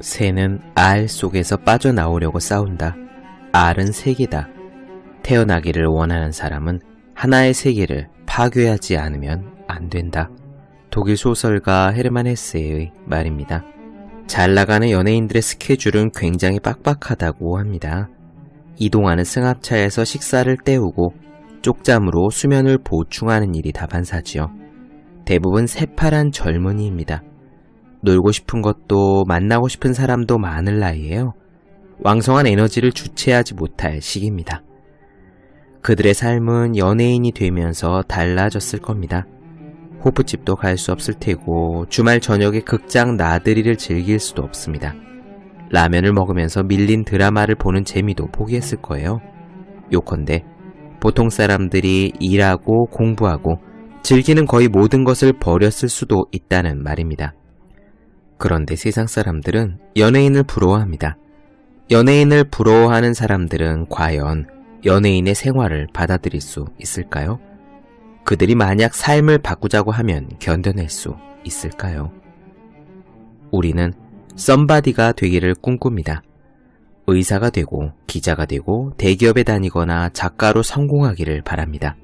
새는 알 속에서 빠져나오려고 싸운다. 알은 세계다. 태어나기를 원하는 사람은 하나의 세계를 파괴하지 않으면 안 된다. 독일 소설가 헤르만 헤스의 말입니다. 잘 나가는 연예인들의 스케줄은 굉장히 빡빡하다고 합니다. 이동하는 승합차에서 식사를 때우고 쪽잠으로 수면을 보충하는 일이 다반사지요. 대부분 새파란 젊은이입니다. 놀고 싶은 것도 만나고 싶은 사람도 많을 나이에요. 왕성한 에너지를 주체하지 못할 시기입니다. 그들의 삶은 연예인이 되면서 달라졌을 겁니다. 호프집도 갈 수 없을 테고 주말 저녁에 극장 나들이를 즐길 수도 없습니다. 라면을 먹으면서 밀린 드라마를 보는 재미도 포기했을 거예요. 요컨대 보통 사람들이 일하고 공부하고 즐기는 거의 모든 것을 버렸을 수도 있다는 말입니다. 그런데 세상 사람들은 연예인을 부러워합니다. 연예인을 부러워하는 사람들은 과연 연예인의 생활을 받아들일 수 있을까요? 그들이 만약 삶을 바꾸자고 하면 견뎌낼 수 있을까요? 우리는 썸바디가 되기를 꿈꿉니다. 의사가 되고 기자가 되고 대기업에 다니거나 작가로 성공하기를 바랍니다.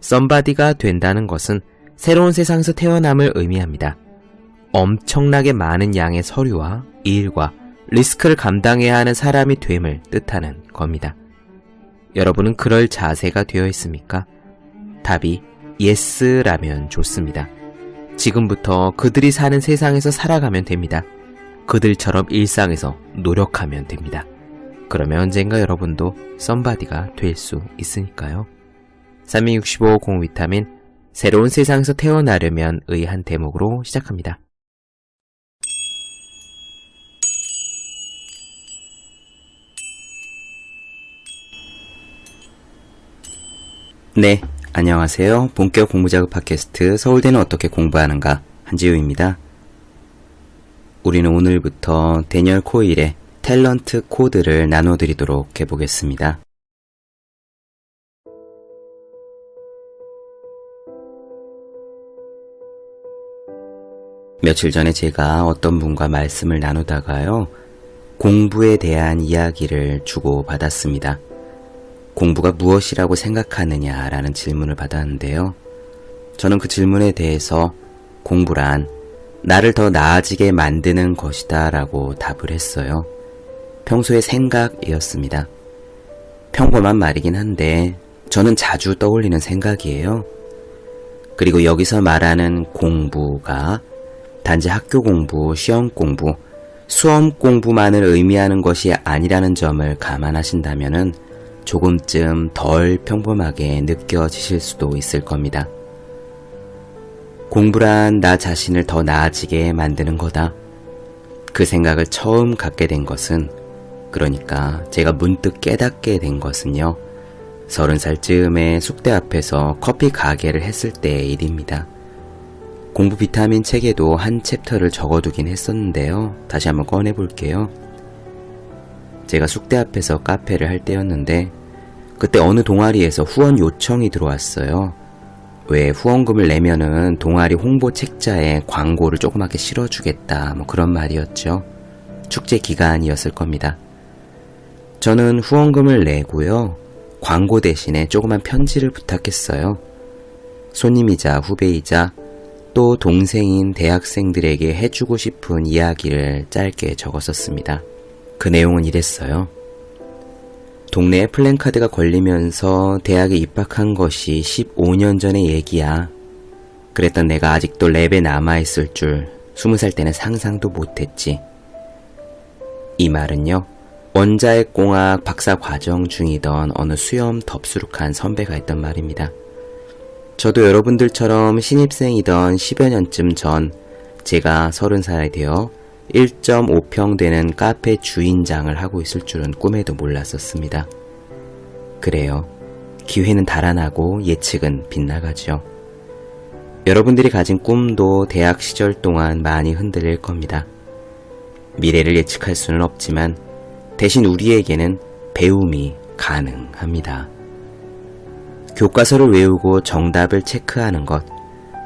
썸바디가 된다는 것은 새로운 세상에서 태어남을 의미합니다. 엄청나게 많은 양의 서류와 일과 리스크를 감당해야 하는 사람이 됨을 뜻하는 겁니다. 여러분은 그럴 자세가 되어 있습니까? 답이 예스라면 좋습니다. 지금부터 그들이 사는 세상에서 살아가면 됩니다. 그들처럼 일상에서 노력하면 됩니다. 그러면 언젠가 여러분도 썸바디가 될 수 있으니까요. 3265 공비타민 새로운 세상에서 태어나려면 의 한 대목으로 시작합니다. 네, 안녕하세요. 본격 공부작업 팟캐스트 서울대는 어떻게 공부하는가 한지우입니다. 우리는 오늘부터 데니얼 코일의 탤런트 코드를 나눠드리도록 해보겠습니다. 며칠 전에 제가 어떤 분과 말씀을 나누다가요, 공부에 대한 이야기를 주고받았습니다. 공부가 무엇이라고 생각하느냐라는 질문을 받았는데요. 저는 그 질문에 대해서 공부란 나를 더 나아지게 만드는 것이다 라고 답을 했어요. 평소의 생각이었습니다. 평범한 말이긴 한데 저는 자주 떠올리는 생각이에요. 그리고 여기서 말하는 공부가 단지 학교 공부, 시험 공부, 수험 공부만을 의미하는 것이 아니라는 점을 감안하신다면은 조금쯤 덜 평범하게 느껴지실 수도 있을 겁니다. 공부란 나 자신을 더 나아지게 만드는 거다. 그 생각을 처음 갖게 된 것은, 그러니까 제가 문득 깨닫게 된 것은요, 서른 살 즈음에 숙대 앞에서 커피 가게를 했을 때의 일입니다. 공부 비타민 책에도 한 챕터를 적어두긴 했었는데요. 다시 한번 꺼내볼게요. 제가 숙대 앞에서 카페를 할 때였는데 그때 어느 동아리에서 후원 요청이 들어왔어요. 왜 후원금을 내면은 동아리 홍보 책자에 광고를 조그맣게 실어주겠다 뭐 그런 말이었죠. 축제 기간이었을 겁니다. 저는 후원금을 내고요. 광고 대신에 조그만 편지를 부탁했어요. 손님이자 후배이자 또 동생인 대학생들에게 해주고 싶은 이야기를 짧게 적었었습니다. 그 내용은 이랬어요. 동네에 플랜카드가 걸리면서 대학에 입학한 것이 15년 전의 얘기야. 그랬던 내가 아직도 랩에 남아있을 줄 20살 때는 상상도 못했지. 이 말은요, 원자핵 공학 박사 과정 중이던 어느 수염 덥수룩한 선배가 했던 말입니다. 저도 여러분들처럼 신입생이던 10여 년쯤 전 제가 30살이 되어 1.5평 되는 카페 주인장을 하고 있을 줄은 꿈에도 몰랐었습니다. 그래요. 기회는 달아나고 예측은 빗나가죠. 여러분들이 가진 꿈도 대학 시절 동안 많이 흔들릴 겁니다. 미래를 예측할 수는 없지만 대신 우리에게는 배움이 가능합니다. 교과서를 외우고 정답을 체크하는 것,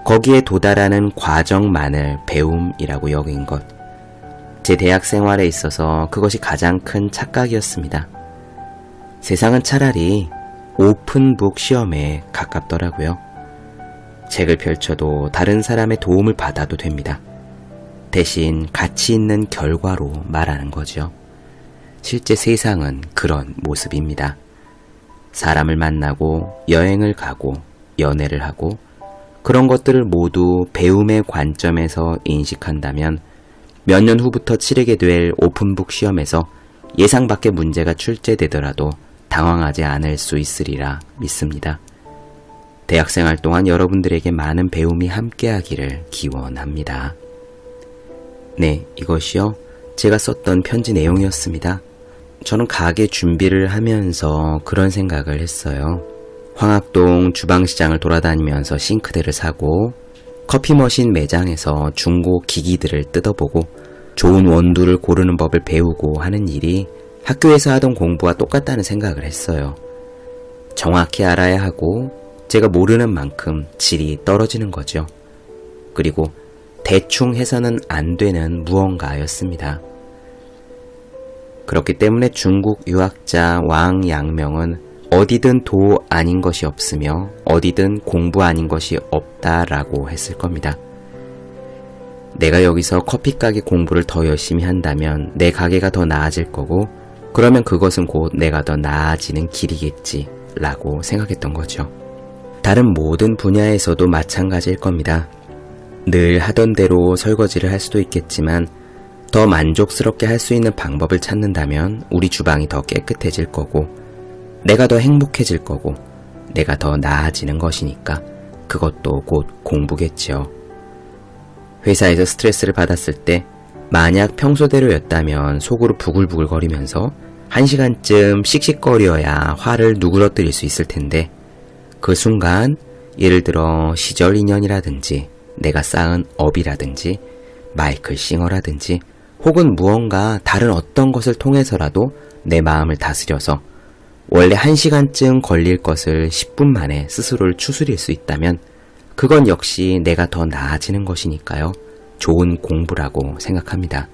거기에 도달하는 과정만을 배움이라고 여긴 것, 제 대학 생활에 있어서 그것이 가장 큰 착각이었습니다. 세상은 차라리 오픈북 시험에 가깝더라고요. 책을 펼쳐도 다른 사람의 도움을 받아도 됩니다. 대신 가치 있는 결과로 말하는 거죠. 실제 세상은 그런 모습입니다. 사람을 만나고 여행을 가고 연애를 하고 그런 것들을 모두 배움의 관점에서 인식한다면 몇 년 후부터 치르게 될 오픈북 시험에서 예상 밖의 문제가 출제되더라도 당황하지 않을 수 있으리라 믿습니다. 대학생활 동안 여러분들에게 많은 배움이 함께하기를 기원합니다. 네, 이것이요. 제가 썼던 편지 내용이었습니다. 저는 가게 준비를 하면서 그런 생각을 했어요. 황학동 주방시장을 돌아다니면서 싱크대를 사고 커피 머신 매장에서 중고 기기들을 뜯어보고 좋은 원두를 고르는 법을 배우고 하는 일이 학교에서 하던 공부와 똑같다는 생각을 했어요. 정확히 알아야 하고 제가 모르는 만큼 질이 떨어지는 거죠. 그리고 대충 해서는 안 되는 무언가였습니다. 그렇기 때문에 중국 유학자 왕 양명은 어디든 도 아닌 것이 없으며 어디든 공부 아닌 것이 없다라고 했을 겁니다. 내가 여기서 커피 가게 공부를 더 열심히 한다면 내 가게가 더 나아질 거고 그러면 그것은 곧 내가 더 나아지는 길이겠지 라고 생각했던 거죠. 다른 모든 분야에서도 마찬가지일 겁니다. 늘 하던 대로 설거지를 할 수도 있겠지만 더 만족스럽게 할 수 있는 방법을 찾는다면 우리 주방이 더 깨끗해질 거고 내가 더 행복해질 거고 내가 더 나아지는 것이니까 그것도 곧 공부겠지요. 회사에서 스트레스를 받았을 때 만약 평소대로였다면 속으로 부글부글 거리면서 한 시간쯤 씩씩거려야 화를 누그러뜨릴 수 있을 텐데 그 순간 예를 들어 시절 인연이라든지 내가 쌓은 업이라든지 마이클 싱어라든지 혹은 무언가 다른 어떤 것을 통해서라도 내 마음을 다스려서 원래 1시간쯤 걸릴 것을 10분 만에 스스로를 추스릴 수 있다면 그건 역시 내가 더 나아지는 것이니까요. 좋은 공부라고 생각합니다.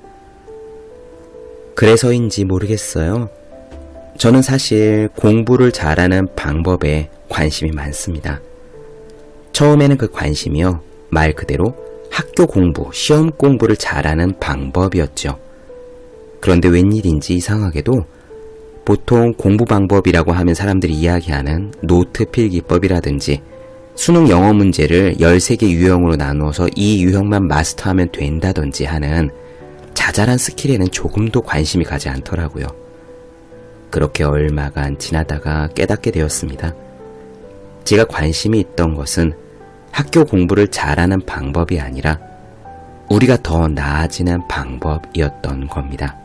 그래서인지 모르겠어요. 저는 사실 공부를 잘하는 방법에 관심이 많습니다. 처음에는 그 관심이요. 말 그대로 학교 공부, 시험 공부를 잘하는 방법이었죠. 그런데 웬일인지 이상하게도 보통 공부 방법이라고 하면 사람들이 이야기하는 노트 필기법이라든지 수능 영어 문제를 13개 유형으로 나누어서 이 유형만 마스터하면 된다든지 하는 자잘한 스킬에는 조금도 관심이 가지 않더라고요. 그렇게 얼마간 지나다가 깨닫게 되었습니다. 제가 관심이 있던 것은 학교 공부를 잘하는 방법이 아니라 우리가 더 나아지는 방법이었던 겁니다.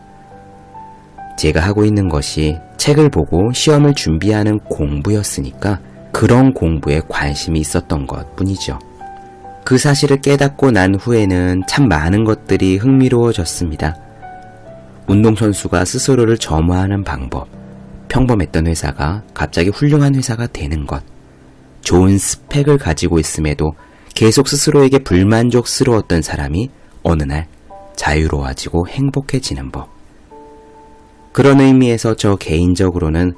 제가 하고 있는 것이 책을 보고 시험을 준비하는 공부였으니까 그런 공부에 관심이 있었던 것 뿐이죠. 그 사실을 깨닫고 난 후에는 참 많은 것들이 흥미로워졌습니다. 운동선수가 스스로를 점화하는 방법, 평범했던 회사가 갑자기 훌륭한 회사가 되는 것, 좋은 스펙을 가지고 있음에도 계속 스스로에게 불만족스러웠던 사람이 어느 날 자유로워지고 행복해지는 법. 그런 의미에서 저 개인적으로는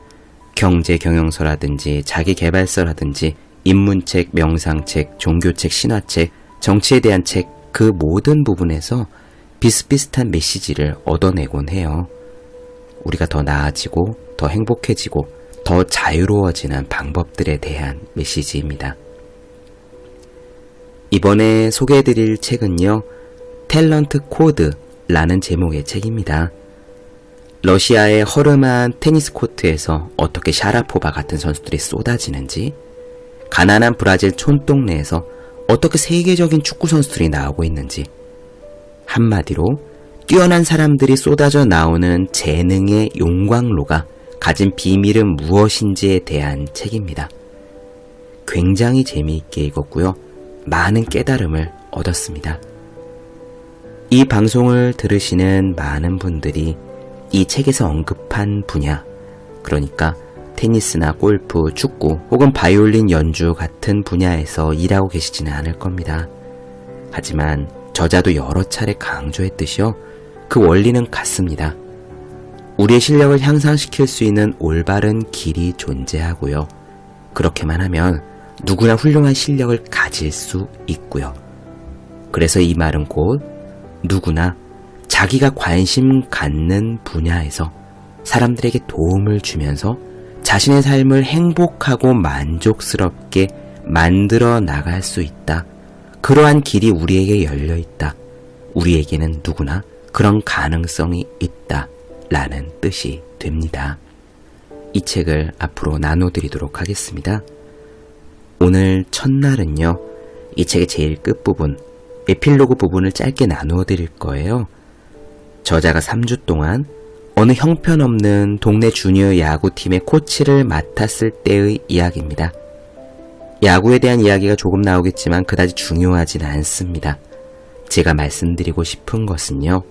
경제 경영서라든지 자기 개발서라든지 인문책, 명상책, 종교책, 신화책, 정치에 대한 책 그 모든 부분에서 비슷비슷한 메시지를 얻어내곤 해요. 우리가 더 나아지고 더 행복해지고 더 자유로워지는 방법들에 대한 메시지입니다. 이번에 소개해드릴 책은요, 탤런트 코드라는 제목의 책입니다. 러시아의 허름한 테니스 코트에서 어떻게 샤라포바 같은 선수들이 쏟아지는지, 가난한 브라질 촌동네에서 어떻게 세계적인 축구 선수들이 나오고 있는지, 한마디로 뛰어난 사람들이 쏟아져 나오는 재능의 용광로가 가진 비밀은 무엇인지에 대한 책입니다. 굉장히 재미있게 읽었고요. 많은 깨달음을 얻었습니다. 이 방송을 들으시는 많은 분들이 이 책에서 언급한 분야, 그러니까 테니스나 골프, 축구 혹은 바이올린 연주 같은 분야에서 일하고 계시지는 않을 겁니다. 하지만 저자도 여러 차례 강조했듯이요. 그 원리는 같습니다. 우리의 실력을 향상시킬 수 있는 올바른 길이 존재하고요. 그렇게만 하면 누구나 훌륭한 실력을 가질 수 있고요. 그래서 이 말은 곧 누구나 자기가 관심 갖는 분야에서 사람들에게 도움을 주면서 자신의 삶을 행복하고 만족스럽게 만들어 나갈 수 있다. 그러한 길이 우리에게 열려 있다. 우리에게는 누구나 그런 가능성이 있다. 라는 뜻이 됩니다. 이 책을 앞으로 나눠드리도록 하겠습니다. 오늘 첫날은요, 이 책의 제일 끝부분, 에필로그 부분을 짧게 나누어 드릴 거예요. 저자가 3주 동안 어느 형편없는 동네 주니어 야구팀의 코치를 맡았을 때의 이야기입니다. 야구에 대한 이야기가 조금 나오겠지만 그다지 중요하진 않습니다. 제가 말씀드리고 싶은 것은요,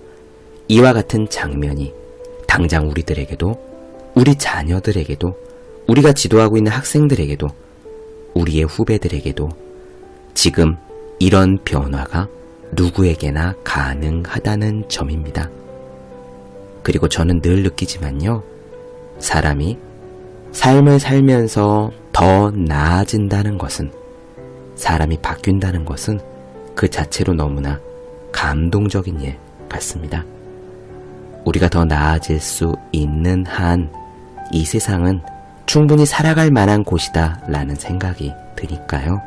이와 같은 장면이 당장 우리들에게도, 우리 자녀들에게도, 우리가 지도하고 있는 학생들에게도, 우리의 후배들에게도 지금 이런 변화가 누구에게나 가능하다는 점입니다. 그리고 저는 늘 느끼지만요. 사람이 삶을 살면서 더 나아진다는 것은 사람이 바뀐다는 것은 그 자체로 너무나 감동적인 일 같습니다. 우리가 더 나아질 수 있는 한 이 세상은 충분히 살아갈 만한 곳이다 라는 생각이 드니까요.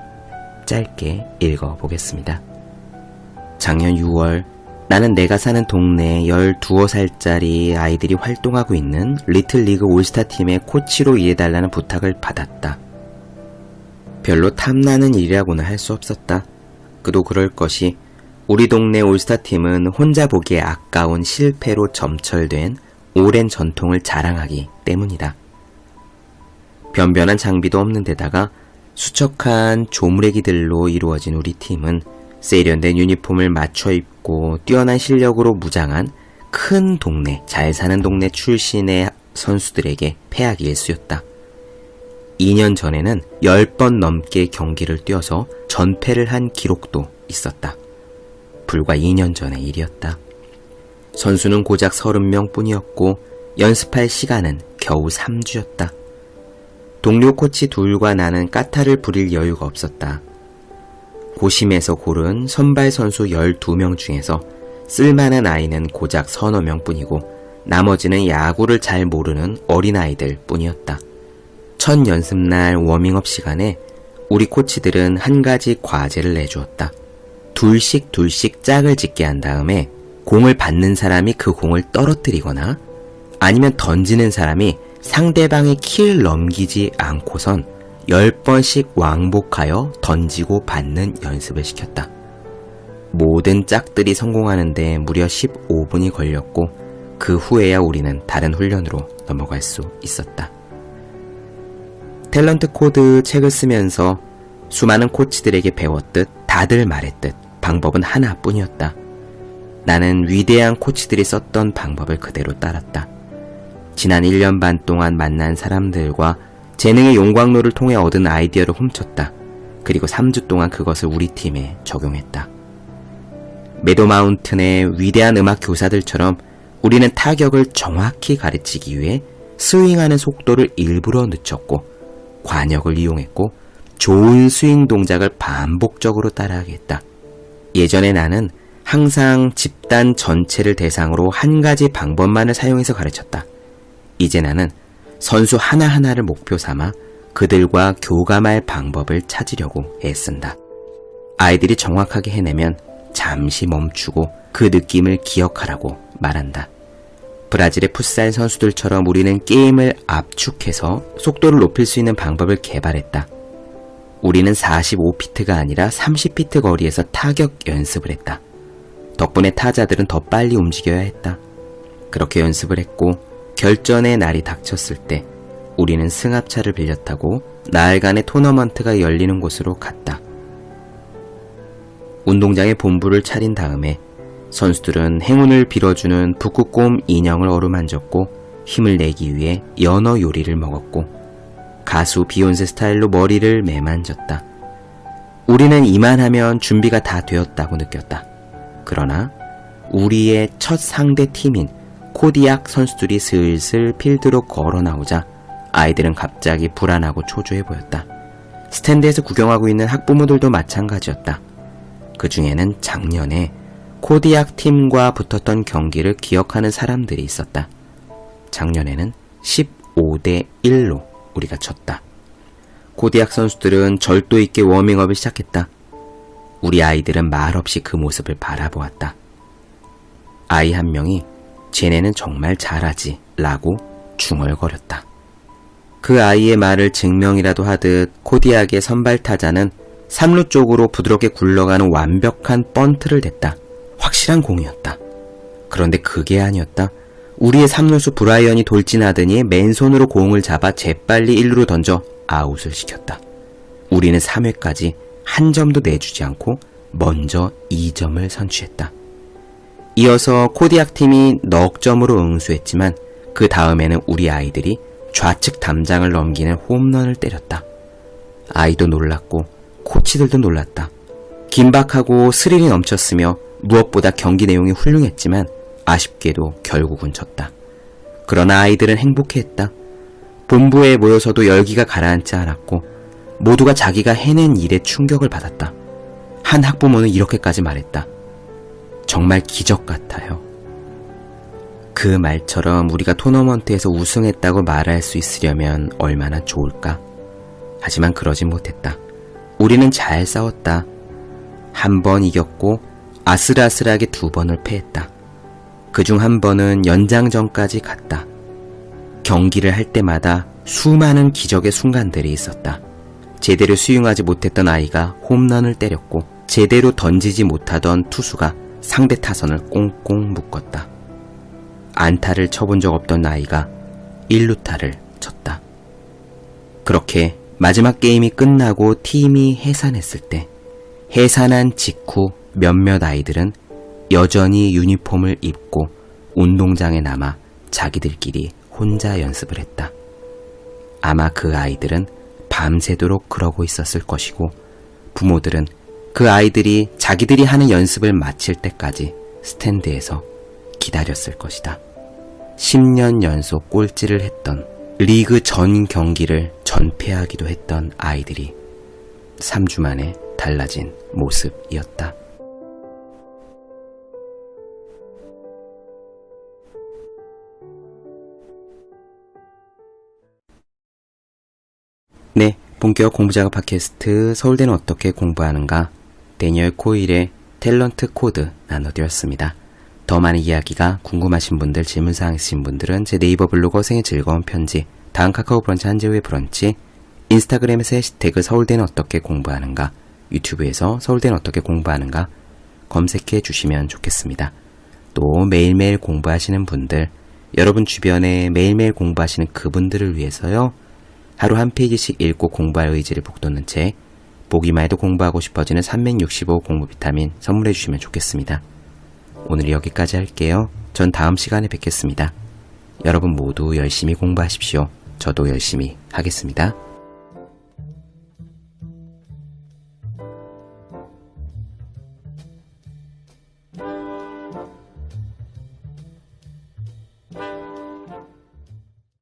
짧게 읽어보겠습니다. 작년 6월 나는 내가 사는 동네에 12살짜리 아이들이 활동하고 있는 리틀 리그 올스타 팀의 코치로 일해달라는 부탁을 받았다. 별로 탐나는 일이라고는 할 수 없었다. 그도 그럴 것이 우리 동네 올스타 팀은 혼자 보기에 아까운 실패로 점철된 오랜 전통을 자랑하기 때문이다. 변변한 장비도 없는 데다가 수척한 조무래기들로 이루어진 우리 팀은 세련된 유니폼을 맞춰 입고 뛰어난 실력으로 무장한 큰 동네, 잘 사는 동네 출신의 선수들에게 패하기 일쑤였다. 2년 전에는 10번 넘게 경기를 뛰어서 전패를 한 기록도 있었다. 불과 2년 전의 일이었다. 선수는 고작 30명 뿐이었고 연습할 시간은 겨우 3주였다. 동료 코치 둘과 나는 까타를 부릴 여유가 없었다. 고심에서 고른 선발 선수 12명 중에서 쓸만한 아이는 고작 서너 명 뿐이고 나머지는 야구를 잘 모르는 어린아이들 뿐이었다. 첫 연습날 워밍업 시간에 우리 코치들은 한 가지 과제를 내주었다. 둘씩 둘씩 짝을 짓게 한 다음에 공을 받는 사람이 그 공을 떨어뜨리거나 아니면 던지는 사람이 상대방의 키를 넘기지 않고선 10번씩 왕복하여 던지고 받는 연습을 시켰다. 모든 짝들이 성공하는데 무려 15분이 걸렸고 그 후에야 우리는 다른 훈련으로 넘어갈 수 있었다. 탤런트 코드 책을 쓰면서 수많은 코치들에게 배웠듯 다들 말했듯 방법은 하나뿐이었다. 나는 위대한 코치들이 썼던 방법을 그대로 따랐다. 지난 1년 반 동안 만난 사람들과 재능의 용광로를 통해 얻은 아이디어를 훔쳤다. 그리고 3주 동안 그것을 우리 팀에 적용했다. 메도 마운튼의 위대한 음악 교사들처럼 우리는 타격을 정확히 가르치기 위해 스윙하는 속도를 일부러 늦췄고 관역을 이용했고 좋은 스윙 동작을 반복적으로 따라하게 했다. 예전에 나는 항상 집단 전체를 대상으로 한 가지 방법만을 사용해서 가르쳤다. 이제 나는 선수 하나하나를 목표 삼아 그들과 교감할 방법을 찾으려고 애쓴다. 아이들이 정확하게 해내면 잠시 멈추고 그 느낌을 기억하라고 말한다. 브라질의 풋살 선수들처럼 우리는 게임을 압축해서 속도를 높일 수 있는 방법을 개발했다. 우리는 45피트가 아니라 30피트 거리에서 타격 연습을 했다. 덕분에 타자들은 더 빨리 움직여야 했다. 그렇게 연습을 했고 결전의 날이 닥쳤을 때 우리는 승합차를 빌려 타고 나흘간의 토너먼트가 열리는 곳으로 갔다. 운동장에 본부를 차린 다음에 선수들은 행운을 빌어주는 북극곰 인형을 어루만졌고 힘을 내기 위해 연어 요리를 먹었고 가수 비욘세 스타일로 머리를 매만졌다. 우리는 이만하면 준비가 다 되었다고 느꼈다. 그러나 우리의 첫 상대 팀인 코디악 선수들이 슬슬 필드로 걸어 나오자 아이들은 갑자기 불안하고 초조해 보였다. 스탠드에서 구경하고 있는 학부모들도 마찬가지였다. 그 중에는 작년에 코디악 팀과 붙었던 경기를 기억하는 사람들이 있었다. 작년에는 15대 1로 우리가 졌다. 코디악 선수들은 절도 있게 워밍업을 시작했다. 우리 아이들은 말없이 그 모습을 바라보았다. 아이 한 명이 쟤네는 정말 잘하지 라고 중얼거렸다. 그 아이의 말을 증명이라도 하듯 코디악의 선발 타자는 3루 쪽으로 부드럽게 굴러가는 완벽한 번트를 댔다. 확실한 공이었다. 그런데 그게 아니었다. 우리의 3루수 브라이언이 돌진하더니 맨손으로 공을 잡아 재빨리 1루로 던져 아웃을 시켰다. 우리는 3회까지 한 점도 내주지 않고 먼저 2점을 선취했다. 이어서 코디악 팀이 넉 점으로 응수했지만 그 다음에는 우리 아이들이 좌측 담장을 넘기는 홈런을 때렸다. 아이도 놀랐고 코치들도 놀랐다. 긴박하고 스릴이 넘쳤으며 무엇보다 경기 내용이 훌륭했지만 아쉽게도 결국은 졌다. 그러나 아이들은 행복해했다. 본부에 모여서도 열기가 가라앉지 않았고 모두가 자기가 해낸 일에 충격을 받았다. 한 학부모는 이렇게까지 말했다. 정말 기적 같아요. 그 말처럼 우리가 토너먼트에서 우승했다고 말할 수 있으려면 얼마나 좋을까? 하지만 그러진 못했다. 우리는 잘 싸웠다. 한 번 이겼고 아슬아슬하게 두 번을 패했다. 그 중 한 번은 연장전까지 갔다. 경기를 할 때마다 수많은 기적의 순간들이 있었다. 제대로 수용하지 못했던 아이가 홈런을 때렸고 제대로 던지지 못하던 투수가 상대 타선을 꽁꽁 묶었다. 안타를 쳐본 적 없던 아이가 1루타를 쳤다. 그렇게 마지막 게임이 끝나고 팀이 해산했을 때 해산한 직후 몇몇 아이들은 여전히 유니폼을 입고 운동장에 남아 자기들끼리 혼자 연습을 했다. 아마 그 아이들은 밤새도록 그러고 있었을 것이고 부모들은 그 아이들이 자기들이 하는 연습을 마칠 때까지 스탠드에서 기다렸을 것이다. 10년 연속 꼴찌를 했던 리그 전 경기를 전패하기도 했던 아이들이 3주 만에 달라진 모습이었다. 네, 본격 공부작업 팟캐스트 서울대는 어떻게 공부하는가 데니얼 코일의 탤런트 코드 나눠드렸습니다. 더 많은 이야기가 궁금하신 분들, 질문사항 있으신 분들은 제 네이버 블로그 생의 즐거운 편지, 다음 카카오 브런치 한재우의 브런치, 인스타그램에서 해시태그 서울대는 어떻게 공부하는가, 유튜브에서 서울대는 어떻게 공부하는가 검색해 주시면 좋겠습니다. 또 매일매일 공부하시는 분들, 여러분 주변에 매일매일 공부하시는 그분들을 위해서요, 하루 한 페이지씩 읽고 공부할 의지를 북돋는 책, 보기만 해도 공부하고 싶어지는 365 공부 비타민 선물해 주시면 좋겠습니다. 오늘 여기까지 할게요. 전 다음 시간에 뵙겠습니다. 여러분 모두 열심히 공부하십시오. 저도 열심히 하겠습니다.